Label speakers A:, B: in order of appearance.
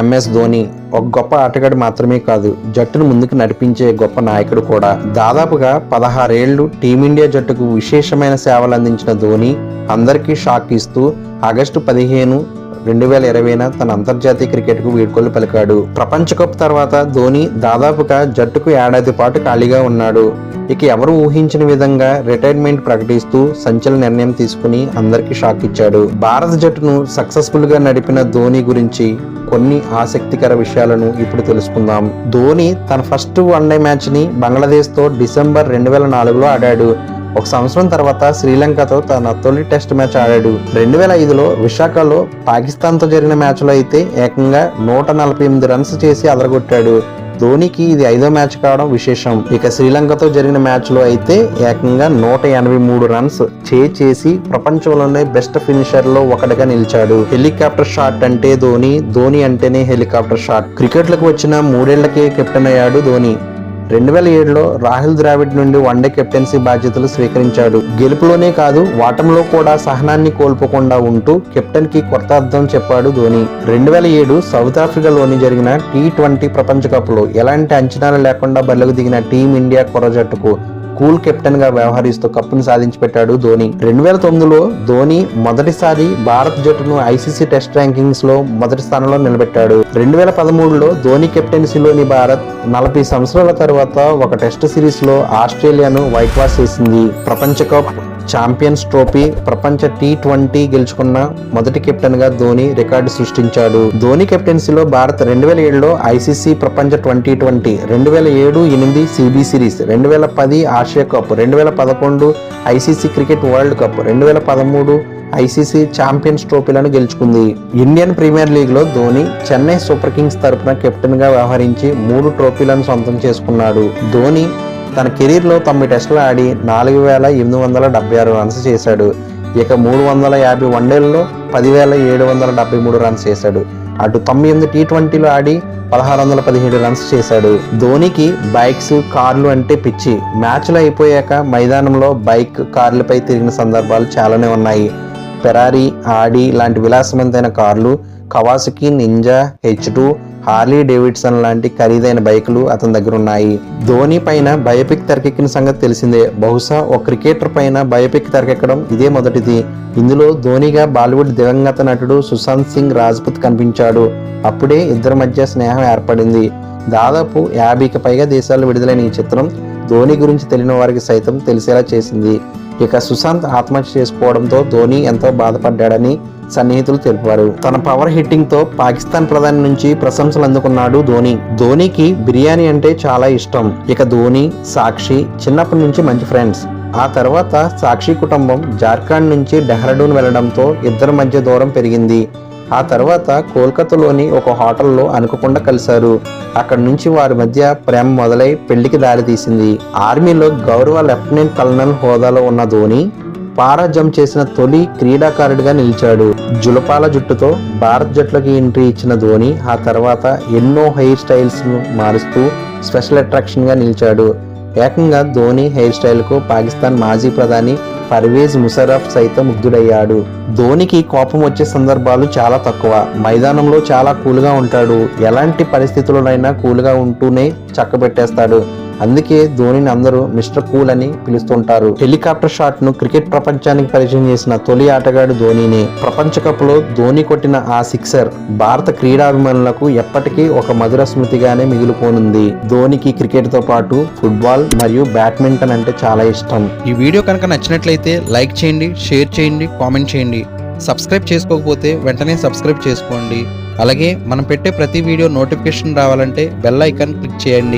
A: MS Dhoni ఒక గొప్ప ఆటగాడు మాత్రమే కాదు జట్టును ముందుకు నడిపించే గొప్ప నాయకుడు కూడా. దాదాపుగా పదహారేళ్ళు టీమిండియా జట్టుకు విశేషమైన సేవలు అందించిన ధోని అందరికీ షాక్ ఇస్తూ ఆగస్టు పదిహేను రెండు వేల ఇరవైన తన అంతర్జాతీయ క్రికెట్కు వీడ్కోలు పలికాడు. ప్రపంచ కప్ తర్వాత ధోని దాదాపుగా జట్టుకు ఏడాది పాటు ఖాళీగా ఉన్నాడు. ఇక ఎవరు ఊహించిన విధంగా రిటైర్మెంట్ ప్రకటిస్తూ సంచలన నిర్ణయం తీసుకుని అందరికీ షాక్ ఇచ్చాడు. భారత జట్టును సక్సెస్ఫుల్గా నడిపిన ధోని గురించి కొన్ని ఆసక్తికర విషయాలను ఇప్పుడు తెలుసుకుందాం. ధోని తన ఫస్ట్ వన్డే మ్యాచ్ని బంగ్లాదేశ్తో డిసెంబర్ రెండు వేల నాలుగులో ఆడాడు. ఒక సంవత్సరం తర్వాత శ్రీలంకతో తన తొలి టెస్ట్ మ్యాచ్ ఆడాడు. రెండు వేల ఐదులో విశాఖలో పాకిస్తాన్తో జరిగిన మ్యాచ్లో అయితే ఏకంగా నూట నలభై ఎనిమిది రన్స్ చేసి అదరగొట్టాడు. ధోనికి ఇది ఐదో మ్యాచ్ కావడం విశేషం. ఇక శ్రీలంకతో జరిగిన మ్యాచ్లో అయితే ఏకంగా నూట ఎనభై మూడు రన్స్ చే చేసి ప్రపంచంలోనే బెస్ట్ ఫినిషర్లో ఒకటిగా నిలిచాడు. హెలికాప్టర్ షాట్ అంటే ధోని ధోని అంటేనే హెలికాప్టర్ షాట్. క్రికెట్లకు వచ్చిన మూడేళ్ళకే కెప్టెన్ అయ్యాడు ధోని. రెండు వేల ఏడులో రాహుల్ ద్రావిడ్ నుండి వన్డే కెప్టెన్సీ బాధ్యతలు స్వీకరించాడు. గెలుపులోనే కాదు వాటంలో కూడా సహనాన్ని కోల్పోకుండా ఉంటూ కెప్టెన్కి కొత్త అర్థం చెప్పాడు ధోని. రెండు వేల ఏడు సౌత్ ఆఫ్రికాలోని జరిగిన టీ ట్వంటీ ప్రపంచ కప్లో ఎలాంటి అంచనాలు లేకుండా బరిలోకి దిగిన టీమిండియా కొర జట్టుకు కూల్ కెప్టెన్గా వ్యవహరిస్తూ కప్పును సాధించి పెట్టాడు ధోని. రెండు వేల తొమ్మిదిలో ధోని మొదటిసారి భారత్ జట్టును ఐసీసీ టెస్ట్ ర్యాంకింగ్స్లో మొదటి స్థానంలో నిలబెట్టాడు. రెండు వేల పదమూడులో ధోని కెప్టెన్సీలోని భారత్ నలభై సంవత్సరాల తర్వాత ఒక టెస్ట్ సిరీస్లో ఆస్ట్రేలియాను వైట్ వాష్ చేసింది. ప్రపంచ కప్ ఛాంపియన్స్ ట్రోఫీ ప్రపంచ టీ ట్వంటీ గెలుచుకున్న మొదటి కెప్టెన్గా ధోని రికార్డు సృష్టించాడు. ధోని కెప్టెన్సీలో భారత్ రెండు వేల ఏడులో ఐసీసీ ప్రపంచ ట్వంటీ ట్వంటీ రెండు వేల ఏడు ఎనిమిది సిబి సిరీస్ రెండు వేల పది ఆసియా కప్ రెండు వేల పదకొండు ఐసీసీ క్రికెట్ వరల్డ్ కప్ రెండు వేల పదమూడు ఐసీసీ ఛాంపియన్స్ ట్రోఫీలను గెలుచుకుంది. ఇండియన్ ప్రీమియర్ లీగ్లో ధోని చెన్నై సూపర్ కింగ్స్ తరపున కెప్టెన్గా వ్యవహరించి మూడు ట్రోఫీలను సొంతం చేసుకున్నాడు. ధోని తన కెరీర్లో తొమ్మిది టెస్టులు ఆడి నాలుగు వేల ఎనిమిది వందల డెబ్బై ఆరు రన్స్ చేశాడు. ఇక మూడు వందల యాభై వన్డేల్లో పదివేల ఏడు వందల డెబ్బై మూడు రన్స్ చేశాడు. అటు తొంభై ఎనిమిది టీ ట్వంటీలో ఆడి పదహారు వందల పదిహేడు రన్స్ చేశాడు. ధోనికి బైక్స్ కార్లు అంటే పిచ్చి. మ్యాచ్లు అయిపోయాక మైదానంలో బైక్ కార్లపై తిరిగిన సందర్భాలు చాలానే ఉన్నాయి. పెరారీ ఆడి లాంటి విలాసవంతమైన కార్లు Kawasaki Ninja H two Harley Davidson లాంటి ఖరీదైన బైకులు అతని దగ్గర ఉన్నాయి. ధోని పైన బయోపిక్ తెరకెక్కిన సంగతి తెలిసిందే. బహుశా ఒక క్రికెటర్ పైన బయోపిక్ తెరకెక్కడం ఇదే మొదటిది. ఇందులో ధోనిగా బాలీవుడ్ దివంగత నటుడు సుశాంత్ సింగ్ రాజ్పుత్ కనిపించాడు. అప్పుడే ఇద్దరి మధ్య స్నేహం ఏర్పడింది. దాదాపు యాభైకి పైగా దేశాలు విడుదలైన ఈ చిత్రం ధోని గురించి తెలియని వారికి సైతం తెలిసేలా చేసింది. ఇక సుశాంత్ ఆత్మహత్య చేసుకోవడంతో ధోని ఎంతో బాధపడ్డాడని సన్నిహితులు తెలిపారు. తన పవర్ హిట్టింగ్తో పాకిస్తాన్ ప్రధాని నుంచి ప్రశంసలు అందుకున్నాడు ధోని. ధోనికి బిర్యానీ అంటే చాలా ఇష్టం. ఇక ధోని సాక్షి చిన్నప్పటి నుంచి మంచి ఫ్రెండ్స్ ఆ తర్వాత సాక్షి కుటుంబం జార్ఖండ్ నుంచి డెహ్రాడూన్ వెళ్ళడంతో ఇద్దరి మధ్య దూరం పెరిగింది. ఆ తర్వాత కోల్కతాలోని ఒక హోటల్లో అనుకోకుండా కలిశారు. అక్కడి నుంచి వారి మధ్య ప్రేమ మొదలై పెళ్ళికి దారితీసింది ఆర్మీలో గౌరవ లెఫ్టినెంట్ కల్నల్ హోదాలో ఉన్న ధోని పారా జంప్ చేసిన తొలి క్రీడాకారుడిగా నిలిచాడు. జులపాల జుట్టుతో భారత్ జట్లకి ఎంట్రీ ఇచ్చిన ధోని ఆ తర్వాత ఎన్నో హెయిర్ స్టైల్స్ను మారుస్తూ స్పెషల్ అట్రాక్షన్గా నిలిచాడు. ఏకంగా ధోని హెయిర్ స్టైల్కు పాకిస్తాన్ మాజీ ప్రధాని పర్వేజ్ ముషరఫ్ సైతం ముగ్ధుడయ్యాడు. ధోనికి కోపం వచ్చే సందర్భాలు చాలా తక్కువ. మైదానంలో చాలా కూల్గా ఉంటాడు. ఎలాంటి పరిస్థితుల్లోనైనా కూల్గా ఉంటూనే చక్కబెట్టేస్తాడు. అందుకే ధోనిని అందరూ మిస్టర్ కూల్ అని పిలుస్తుంటారు. హెలికాప్టర్ షాట్ను క్రికెట్ ప్రపంచానికి పరిచయం చేసిన తొలి ఆటగాడు ధోనినే. ప్రపంచ కప్లో ధోని కొట్టిన ఆ సిక్సర్ భారత క్రీడాభిమానులకు ఎప్పటికీ ఒక మధుర స్మృతిగానే మిగిలిపోనుంది. ధోనికి క్రికెట్తో పాటు ఫుట్బాల్ మరియు బ్యాడ్మింటన్ అంటే చాలా ఇష్టం.
B: ఈ వీడియో కనుక నచ్చినట్లయితే లైక్ చేయండి షేర్ చేయండి కామెంట్ చేయండి. సబ్స్క్రైబ్ చేసుకోకపోతే వెంటనే సబ్స్క్రైబ్ చేసుకోండి. అలాగే మనం పెట్టే ప్రతి వీడియో నోటిఫికేషన్ రావాలంటే బెల్ ఐకాన్ క్లిక్ చేయండి.